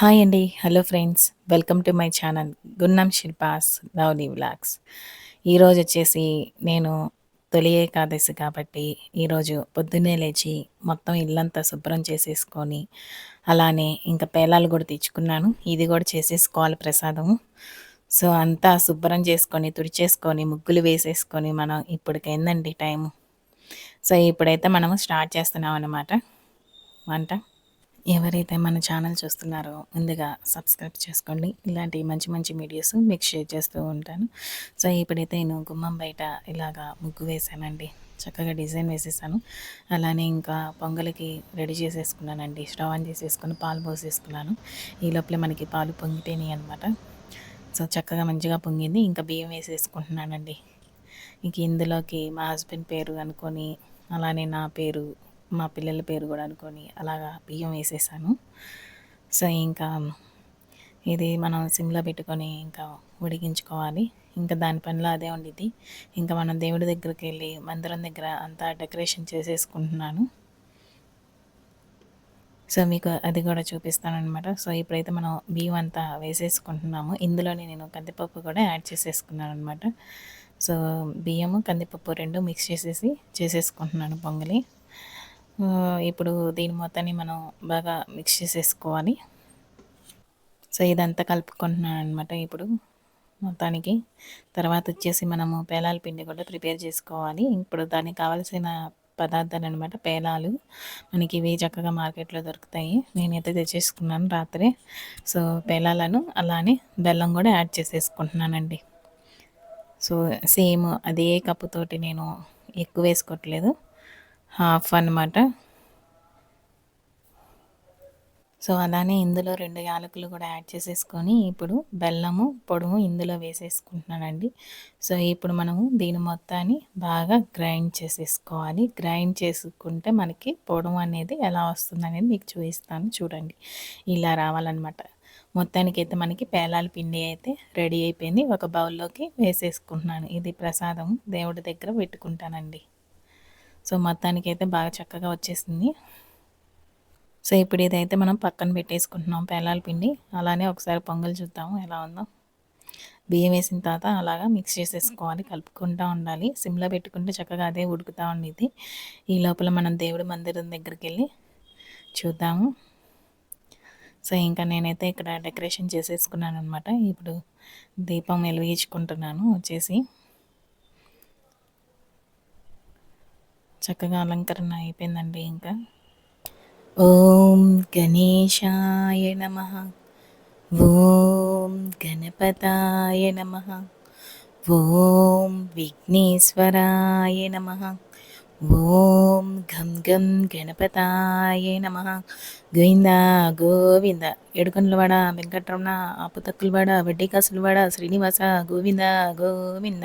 Hi అండి. Hello friends. Welcome to my channel. Gunnam Shilpa's lovely vlogs. ఈరోజు వచ్చేసి నేను తొలి ఏకాదశి కాబట్టి ఈరోజు పొద్దున్నే లేచి మొత్తం ఇల్లంతా శుభ్రం చేసేసుకొని అలానే ఇంకా పేలాలు కూడా తెచ్చుకున్నాను. ఇది కూడా చేసేసుకోవాలి ప్రసాదము. సో అంతా శుభ్రం చేసుకొని తుడిచేసుకొని ముగ్గులు వేసేసుకొని మనం ఇప్పటికైందండి టైము? సో ఇప్పుడైతే మనము స్టార్ట్ చేస్తున్నాం అన్నమాట వంట? ఎవరైతే మన ఛానల్ చూస్తున్నారో ముందుగా సబ్స్క్రైబ్ చేసుకోండి. ఇలాంటి మంచి మంచి వీడియోస్ మీకు షేర్ చేస్తూ ఉంటాను. సో ఇప్పుడైతే నేను గుమ్మం బయట ఇలాగా ముగ్గు వేసానండి చక్కగా డిజైన్ వేసేసాను. అలానే ఇంకా పొంగలికి రెడీ చేసేసుకున్నానండి. స్టవ్ ఆన్ చేసేసుకుని పాలు పోసేసుకున్నాను. ఈ లోపల మనకి పాలు పొంగితేనే అనమాట సో చక్కగా మంచిగా పొంగింది. ఇంకా బియ్యం వేసేసుకుంటున్నానండి. ఇంక ఇందులోకి మా హస్బెండ్ పేరు అనుకొని అలానే నా పేరు మా పిల్లల పేరు కూడా అనుకొని అలాగా బియ్యం వేసేసాను. సో ఇంకా ఇది మనం సిమ్లో పెట్టుకొని ఇంకా ఉడికించుకోవాలి. ఇంకా దాని పనిలో అదే ఉండిద్ది. ఇంకా మనం దేవుడి దగ్గరికి వెళ్ళి మందిరం దగ్గర అంతా డెకరేషన్ చేసేసుకుంటున్నాను. సో మీకు అది కూడా చూపిస్తాను అనమాట సో ఇప్పుడైతే మనం బియ్యం అంతా వేసేసుకుంటున్నాము. ఇందులోనే నేను కందిపప్పు కూడా యాడ్ చేసేసుకున్నాను అనమాట సో బియ్యము కందిపప్పు రెండు మిక్స్ చేసేసి చేసేసుకుంటున్నాను పొంగలి. ఇప్పుడు దీని మొత్తాన్ని మనం బాగా మిక్స్ చేసేసుకోవాలి. సో ఇదంతా కలుపుకుంటున్నాను అనమాట ఇప్పుడు మొత్తానికి. తర్వాత వచ్చేసి మనము పేలాల పిండి కూడా ప్రిపేర్ చేసుకోవాలి. ఇప్పుడు దానికి కావాల్సిన పదార్థాలు అనమాట పేలాలు. మనకి ఇవి చక్కగా మార్కెట్లో దొరుకుతాయి. నేనైతే తెచ్చేసుకున్నాను రాత్రి. సో పేలాలను అలానే బెల్లం కూడా యాడ్ చేసేసుకుంటున్నానండి. సో సేమ్ అదే కప్పుతోటి నేను ఎక్కువ వేసుకోవట్లేదు. హాఫ్ అనమాట సో అలానే ఇందులో రెండు యాలకులు కూడా యాడ్ చేసేసుకొని ఇప్పుడు బెల్లము పొడుము ఇందులో వేసేసుకుంటున్నానండి. సో ఇప్పుడు మనము దీని మొత్తాన్ని బాగా గ్రైండ్ చేసేసుకోవాలి. గ్రైండ్ చేసుకుంటే మనకి పొడుము అనేది ఎలా వస్తుంది అనేది మీకు చూపిస్తాను చూడండి. ఇలా రావాలన్నమాట. మొత్తానికి అయితే మనకి పేలాల పిండి అయితే రెడీ అయిపోయింది. ఒక బౌల్లోకి వేసేసుకుంటున్నాను. ఇది ప్రసాదం దేవుడి దగ్గర పెట్టుకుంటానండి. సో మొత్తానికి అయితే బాగా చక్కగా వచ్చేసింది. సో ఇప్పుడు ఇదైతే మనం పక్కన పెట్టేసుకుంటున్నాం పేలాల పిండి. అలానే ఒకసారి పొంగల్ చూద్దాము ఎలా ఉందో. బియ్యం వేసిన తర్వాత అలాగా మిక్స్ చేసేసుకోవాలి కలుపుకుంటూ ఉండాలి. సిమ్లో పెట్టుకుంటే చక్కగా అదే ఉడుకుతూ ఉండేది. ఈ లోపల మనం దేవుడి మందిరం దగ్గరికి వెళ్ళి చూద్దాము. సో ఇంకా నేనైతే ఇక్కడ డెకరేషన్ చేసేసుకున్నాను అనమాట ఇప్పుడు దీపం వెలిగించుకుంటున్నాను వచ్చేసి. చక్కగా అలంకరణ అయిపోయిందండి ఇంకా. ఓం గణేశాయ నమ. ఓం గణపతాయ నమ. ఓం విఘ్నేశ్వరాయ నమ. ఓం ఘం గం గణపతాయ నమ. గోవింద గోవింద. ఏడుకొండలవాడ వెంకట్రమణ ఆపుతక్కులవాడ వడ్డీకాసులవాడ శ్రీనివాస గోవింద గోవింద.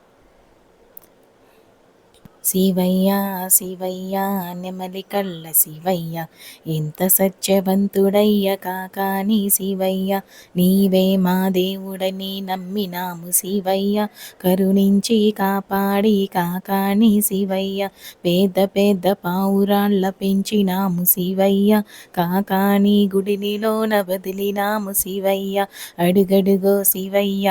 శివయ్య శివయ్య నెమలి కళ్ళ శివయ్య. ఎంత సత్యవంతుడయ్య కాకాని శివయ్య. నీవే మా దేవుడని నమ్మినాము శివయ్య. కరుణించి కాపాడి కాకాని శివయ్య. పెద్ద పెద్ద పావురాళ్ళ పెంచినాము శివయ్య. కాకాని గుడినిలోన వదిలినాము శివయ్య. అడుగడుగో శివయ్య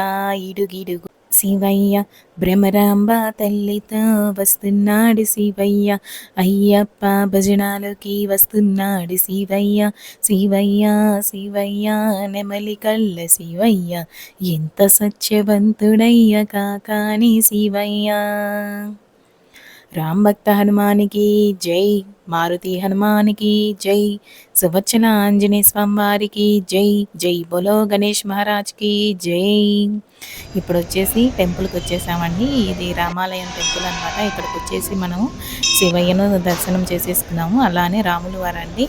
ఇడుగిడుగు శివయ్య భ్రమరాంబ తల్లితో వస్తున్నాడు శివయ్య. అయ్యప్ప భజనాలకి వస్తున్నాడు శివయ్య. శివయ్య శివయ్య నెమలి కళ్ళ శివయ్య. ఎంత సత్యవంతుడయ్య కాకాని శివయ్య. రామ్ భక్త హనుమానికి జై మారుతి హనుమానికి జై సువచ్చన ఆంజనేయ స్వామివారికి జై జై బోలో గణేష్ మహారాజ్కి జై. ఇప్పుడు వచ్చేసి టెంపుల్కి వచ్చేసామండి. ఇది రామాలయం టెంపుల్ అనమాట ఇక్కడికి వచ్చేసి మనం శివయ్యను దర్శనం చేసేసుకున్నాము. అలానే రాములు వారండి.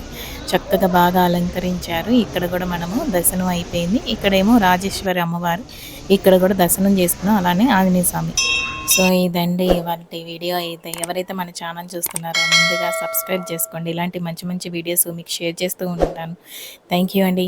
చక్కగా బాగా అలంకరించారు. ఇక్కడ కూడా మనము దర్శనం అయిపోయింది. ఇక్కడేమో రాజేశ్వరి అమ్మవారు. ఇక్కడ కూడా దర్శనం చేసుకున్నాం. అలానే ఆంజనేయ స్వామి. సో ఇదండి వాటి వీడియో అయితే. ఎవరైతే మన ఛానల్ చూస్తున్నారో ముందుగా సబ్స్క్రైబ్ చేసుకోండి. ఇలాంటి మంచి మంచి వీడియోస్ మీకు షేర్ చేస్తూ ఉంటాను. థ్యాంక్ యూ అండి.